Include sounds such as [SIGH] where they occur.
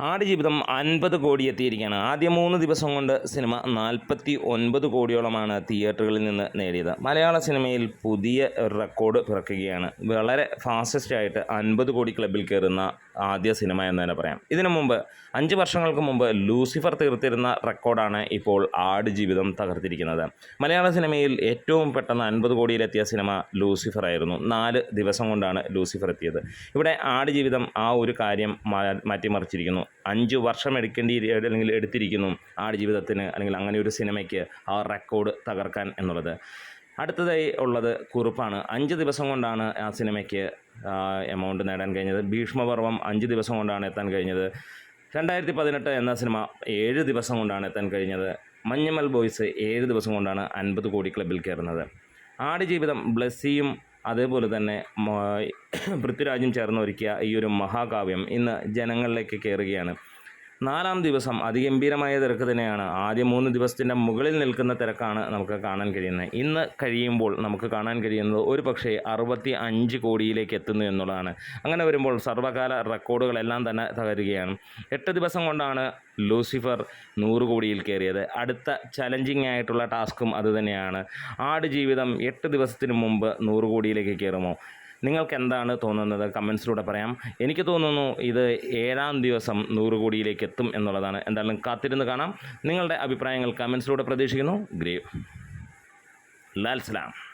ആടുജീവിതം അൻപത് കോടി എത്തിയിരിക്കുകയാണ്. ആദ്യ മൂന്ന് ദിവസം കൊണ്ട് സിനിമ നാൽപ്പത്തി ഒൻപത് കോടിയോളമാണ് തിയേറ്ററുകളിൽ നിന്ന് നേടിയത്. മലയാള സിനിമയിൽ പുതിയ റെക്കോർഡ് പിറക്കുകയാണ്. വളരെ ഫാസ്റ്റസ്റ്റ് ആയിട്ട് അൻപത് കോടി ക്ലബിൽ കയറുന്ന ആദ്യ സിനിമ എന്ന് തന്നെ പറയാം. ഇതിനു മുമ്പ് അഞ്ച് വർഷങ്ങൾക്ക് മുമ്പ് ലൂസിഫർ തീർത്തിരുന്ന റെക്കോർഡാണ് ഇപ്പോൾ ആടുജീവിതം തകർത്തിരിക്കുന്നത്. മലയാള സിനിമയിൽ ഏറ്റവും പെട്ടെന്ന് അൻപത് കോടിയിലെത്തിയ സിനിമ ലൂസിഫർ ആയിരുന്നു. നാല് ദിവസം കൊണ്ടാണ് ലൂസിഫർ എത്തിയത്. ഇവിടെ ആടുജീവിതം ആ ഒരു കാര്യം മാറ്റിമറിച്ചിരിക്കുന്നു. അഞ്ച് വർഷം എടുക്കേണ്ടി അല്ലെങ്കിൽ എടുത്തിരിക്കുന്നു ആടുജീവിതത്തിന് അല്ലെങ്കിൽ അങ്ങനെ ഒരു സിനിമയ്ക്ക് ആ റെക്കോർഡ് തകർക്കാൻ എന്നുള്ളത്. അടുത്തതായി ഉള്ളത് കുറിപ്പാണ്. അഞ്ച് ദിവസം കൊണ്ടാണ് ആ സിനിമയ്ക്ക് എമൗണ്ട് നേടാൻ കഴിഞ്ഞത്. ഭീഷ്മപർവം അഞ്ച് ദിവസം കൊണ്ടാണ് എത്താൻ കഴിഞ്ഞത്. രണ്ടായിരത്തി പതിനെട്ട് എന്ന സിനിമ ഏഴ് ദിവസം കൊണ്ടാണ് എത്താൻ കഴിഞ്ഞത്. മഞ്ഞമൽ ബോയ്സ് ഏഴ് ദിവസം കൊണ്ടാണ് അൻപത് കോടി ക്ലബിൽ കയറുന്നത്. ആടുജീവിതം ബ്ലസ്സിയും അതേപോലെ തന്നെ [COUGHS] പൃഥ്വിരാജും ചേർന്ന് ഒരുക്കിയ ഈ ഒരു മഹാകാവ്യം ഇന്ന് ജനങ്ങളിലേക്ക് കയറുകയാണ്. നാലാം ദിവസം അതിഗംഭീരമായ തിരക്ക് തന്നെയാണ്. ആദ്യ മൂന്ന് ദിവസത്തിന്റെ മുകളിൽ നിൽക്കുന്ന തിരക്കാണ് നമുക്ക് കാണാൻ കഴിയുന്നത്. ഇന്ന് കഴിയുമ്പോൾ നമുക്ക് കാണാൻ കഴിയുന്നത് ഒരു പക്ഷേ അറുപത്തി അഞ്ച് കോടിയിലേക്ക് എത്തുന്നു എന്നുള്ളതാണ്. അങ്ങനെ വരുമ്പോൾ സർവകാല റെക്കോർഡുകളെല്ലാം തന്നെ തകരുകയാണ്. എട്ട് ദിവസം കൊണ്ടാണ് ലൂസിഫർ നൂറ് കോടിയിൽ കയറിയത്. അടുത്ത ചലഞ്ചിങ് ആയിട്ടുള്ള ടാസ്കും അതുതന്നെയാണ് ആട് ജീവിതം എട്ട് ദിവസത്തിന് മുമ്പ് നൂറ് കോടിയിലേക്ക് കയറുമോ? നിങ്ങൾക്ക് എന്താണ് തോന്നുന്നത്? കമൻസിലൂടെ പറയാം. എനിക്ക് തോന്നുന്നു ഇത് ഏഴാം ദിവസം നൂറ് കോടിയിലേക്ക് എത്തും എന്നുള്ളതാണ്. എന്തായാലും കാത്തിരുന്ന് കാണാം. നിങ്ങളുടെ അഭിപ്രായങ്ങൾ കമൻസിലൂടെ പ്രതീക്ഷിക്കുന്നു. ഗ്രേവ് ലാൽ സലാം.